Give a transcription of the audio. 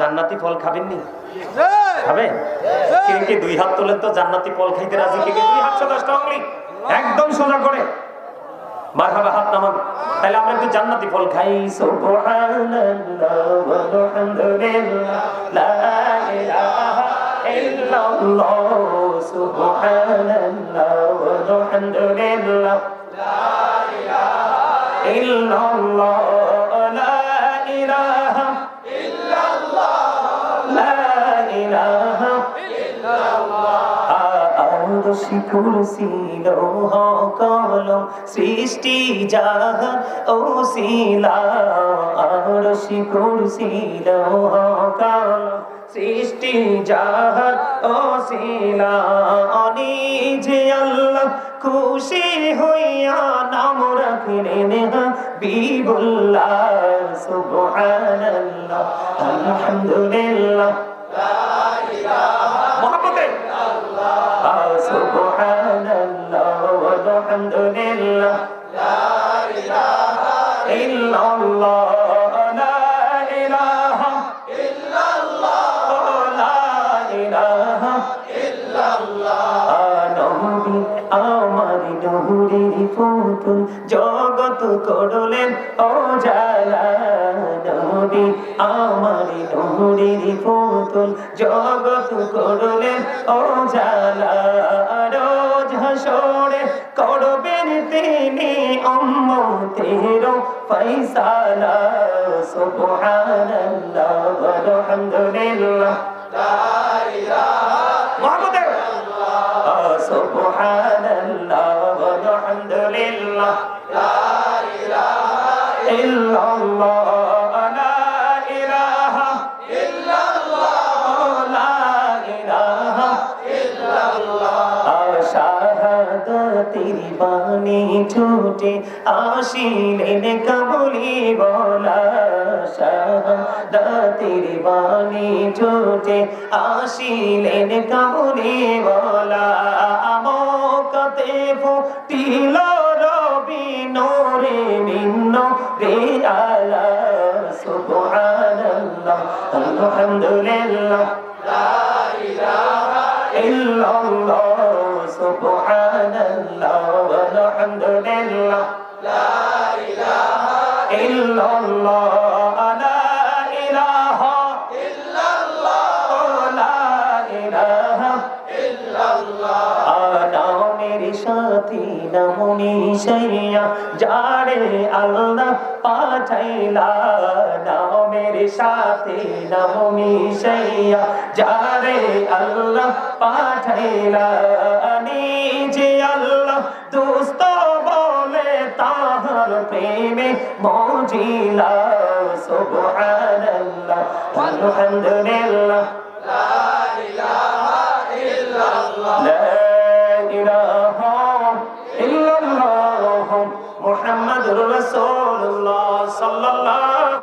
জান্নাতি ফল খাবেননি? খাবেন কে কে দুই হাত তোলেন তো জান্নাতি ফল খাইতে রাজি? কে কে দুই হাত সোজা স্ট্রংলি একদম সোজা করে। মারহাবা হাত নামান। তাহলে আমরা একটু জান্নাতি ফল খাই। সুবহানাল্লাহ ওয়ালহামদুলিল্লাহ লা ইলাহা ইল্লাল্লাহ। সুবহানাল্লাহ ওয়ালহামদুলিল্লাহ লা ইলাহা ইল্লাল্লাহ। সৃষ্টি জাহান ও শিলা। আরশি কুরসি লৌহ সৃষ্টি জাহান ও শিলা। নিজে আল্লাহ খুশি হইয়া নাম রাখলেন হাবিবুল্লাহ, সুবহানাল্লাহ, আলহামদুলিল্লাহ। মহাপতে সুবহানাল্লাহ ওয়ালহামদুলিল্লাহ লা জগত করলেন, ও জালা নবী, আমার ফুতুল জগত করলেন, ও জালা, রোজ হাসরে করবেন তিনি উম্মতের ফয়সালা, সুবহানাল্লাহ ওয়ালহামদুলিল্লাহ শাহাদাতের বাণী ছুটে আসিলেন কাবুলি বলা শাহাদাতের বাণী ছুটে আসিলেন কাবুলি বলা আমকতে ফুটিল রবি নোরে ربي على سبحان الله الحمد لله لا إله إلا সাথী নামনি সাইয়া যারে আল্লাহ পাঠাইলা, নামের সাথে নামনি সাইয়া যারে আল্লাহ পাঠাইলা, নিজে আল্লাহ দোস্ত বলে তাহার প্রেমে মজিলা, সুবহানাল্লাহ, আলহামদুলিল্লাহ।